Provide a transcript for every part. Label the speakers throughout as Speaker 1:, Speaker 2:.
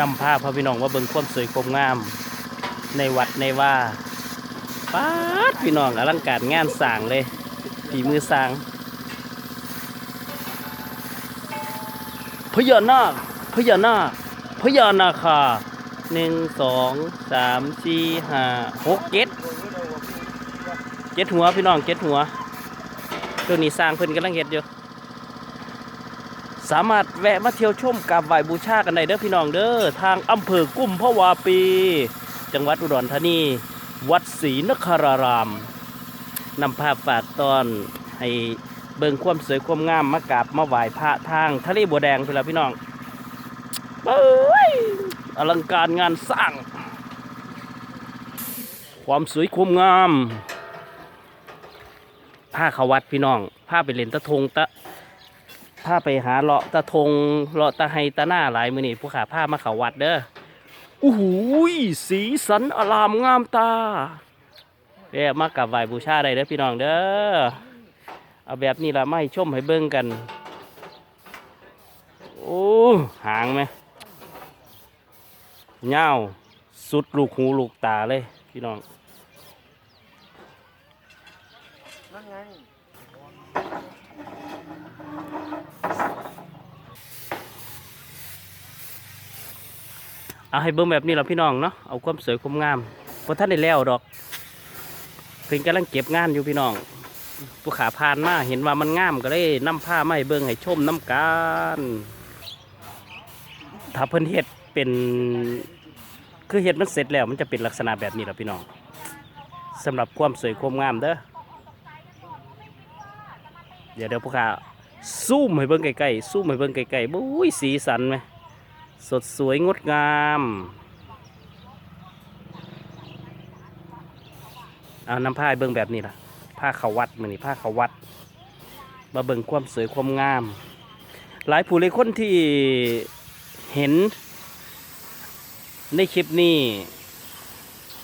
Speaker 1: นำพาพพระพี่น้องว่าเบิ่งความสวยความงาม ในวัดในว่าป๊าดพี่น้องอลังการงานสร้างเลยฝีมือสร้างพญานาคพญานาคพญานาคาหนึ่งสองสามสี่ห้าหกเจ็ดเจ็ดหัวพี่น้องเจ็ดหัวตัวนี้สร้างเพิ่นกำลังเฮ็ดอยู่ สามารถแวะมาเที่ยวชมกราบไหว้บูชากันได้เด้อพี่น้องเด้อทางอำเภอกุ้มภาวาปี จังหวัดอุดรธานี วัดศรีนครารามนำภาพฝากตอนให้เบิ่งความสวยความงามมากราบมาไหว้พระทางทะเลบัวแดงพี่ละพี่น้องเอ้ยอลังการงานสร้าง ความสวยความงามผ้าขาวัดพี่น้องผ้าไปเล่นตะทงตะ ถ้าไปหาเลาะตะทงเลาะตะไฮตะหน้าหลายมือนี่ผู้ขาผ้ามาเขาวัดเด้ออู้หูยสีสันอลามงามตาเรียมากับไหวบูชาได้เด้อพี่น้องเด้อเอาแบบนี้ละไม่ชมให้เบิ่งกัน โอ้หางไหมเงาสุดลูกหูลูกตาเลยพี่น้อง
Speaker 2: นั่นไง
Speaker 1: เอาให้เบิ่งแบบนี้ละพี่น้องเนาะเอาความสวยความงามเพราะท่านได้แล้วดอกเพิ่นกำลังเก็บงานอยู่พี่น้องผู้ขาผ่านมาเห็นว่ามันงามก็เลยนำผ้ามาให้เบิ่งให้ชมน้ำกันถ้าเพิ่นเฮ็ดเป็นคือเฮ็ดมันเสร็จแล้วมันจะเป็นลักษณะแบบนี้แหละพี่น้องสำหรับความสวยความงามเด้อ ดี๋ยวเดี๋ยวผู้ขาซูมให้เบิ่งใกล้ๆซูมให้เบิ่งใกล้ๆบุ้ยสีสันไหมสดสวยงดงามเอาน้ำผ้าเบิ่งแบบนี้ล่ะผ้าเขาวัดมือนี่ผ้าเขาวัดมาเบิ่งความสวยความงาม หลายผู้หลายคนที่เห็น ในคลิปนี้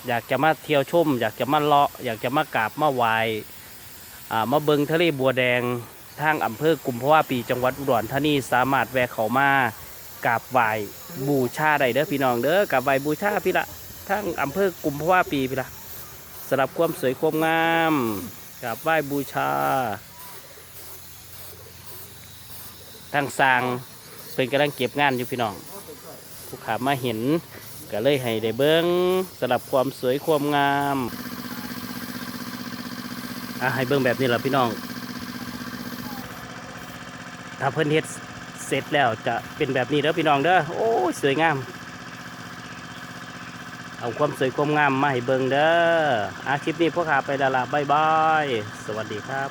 Speaker 1: อยากจะมาเที่ยวชม อยากจะมาเลาะ อยากจะมากราบมาไหว้อ่ามาเบิงทะเลบัวแดง ทางอำเภอกุมภาวะปีจังหวัดอุดรธานีสามารถแวะเขามากราบไหว้บูชาได้เด้อพี่น้องเด้อกราบไหว้บูชาพี่ละทางอำเภอกุมภาวะปีพี่ละสำหรับความสวยความงามกราบไหว้บูชาทางสร้างเป็นกำลังเก็บงานอยู่พี่น้องผู้ขามาเห็นก็เลยให้ได้เบิ้งสำหรับความสวยความงามอะให้เบิ้งแบบนี้แหละพี่น้อง ถ้าเพิ่นเฮ็ดเสร็จแล้วจะเป็นแบบนี้เด้อพี่น้องเด้อโอ้ยสวยงาม เอาความสวยความงามมาให้เบิ่งเด้ออาคลิปนี้พวกข้าไปดาลาบายบาย สวัสดีครับ